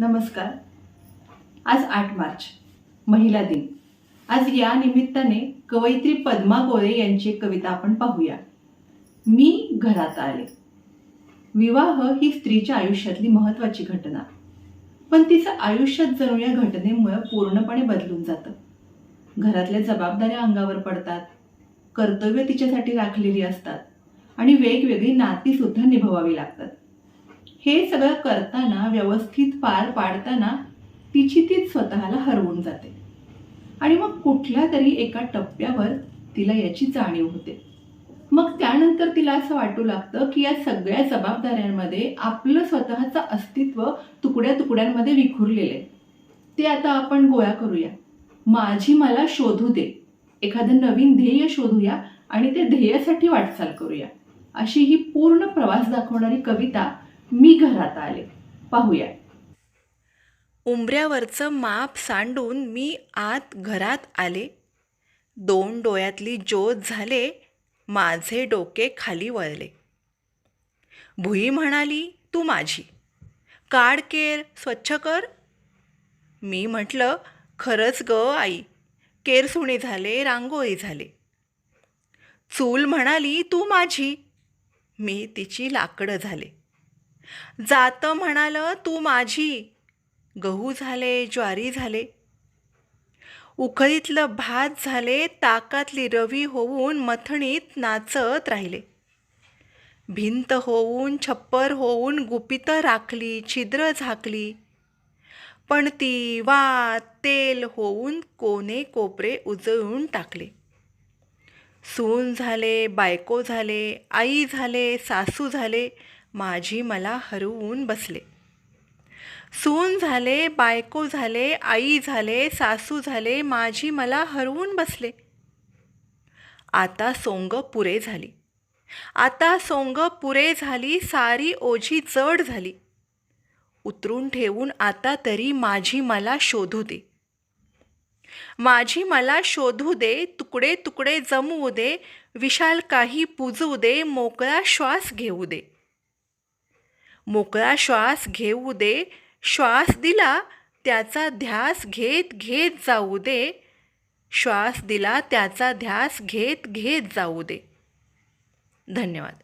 नमस्कार. आज आठ मार्च महिला दिन. आज या निमित्ताने कवयित्री पद्मा गोळे यांची कविता आपण पाहूया. मी घरात आले. विवाह ही स्त्रीच्या आयुष्यातली महत्वाची घटना. पण तिचं आयुष्यात जणू या घटनेमुळे पूर्णपणे बदलून जातं. घरातल्या जबाबदाऱ्या अंगावर पडतात. कर्तव्य तिच्यासाठी राखलेली असतात. आणि वेगवेगळी नातीसुद्धा निभवावी लागतात. हे सगळं करताना व्यवस्थित पार पाडताना तिची तीच स्वतःला हरवून जाते. आणि मग कुठल्या तरी एका टप्प्यावर तिला याची जाणीव होते. मग त्यानंतर तिला असं वाटू लागतं की या सगळ्या जबाबदाऱ्यांमध्ये आपलं स्वतःचं अस्तित्व तुकड्या तुकड्यांमध्ये विखुरलेलं आहे. ते आता आपण गोळा करूया. माझी मला शोधू दे. एखादं नवीन ध्येय शोधूया आणि ते ध्येयासाठी वाटचाल करूया. अशी ही पूर्ण प्रवास दाखवणारी कविता मी घरात आले. पाहूया. उंबऱ्यावरचं माप सांडून मी आत घरात आले. दोन डोळ्यातली ज्योत झाले माझे डोके खाली वळले. भुई म्हणाली तू माझी. काढ केर स्वच्छ कर. मी म्हटलं खरंच ग आई. केरसुणे झाले रांगोळी झाले. चूल म्हणाली तू माझी. मी तिची लाकडं झाले. जातं म्हणालं तू माझी गहू झाले ज्वारी झाले. उखळीतलं भात झाले ताकातली रवी होऊन मथणीत नाचत राहिले. भिंत होऊन छप्पर होऊन गुपितं राखली छिद्र झाकली. पण ती वा तेल होऊन कोणे कोपरे उजळून टाकले. सून झाले बायको झाले आई झाले सासू झाले माझी मला हरवून बसले. सून झाले बायको झाले आई झाले सासू झाले माझी मला हरवून बसले. आता सोंग पुरे झाली. आता सोंग पुरे झाली सारी ओझी जड झाली. उतरून ठेवून आता तरी माझी मला शोधू दे. माझी मला शोधू दे तुकडे तुकडे जमवू दे विशाल काही पुजू दे मोकळा श्वास घेऊ दे. मोकळा श्वास घेऊ दे. श्वास दिला त्याचा ध्यास घेत घेत जाऊ दे. श्वास दिला त्याचा ध्यास घेत घेत जाऊ दे. धन्यवाद.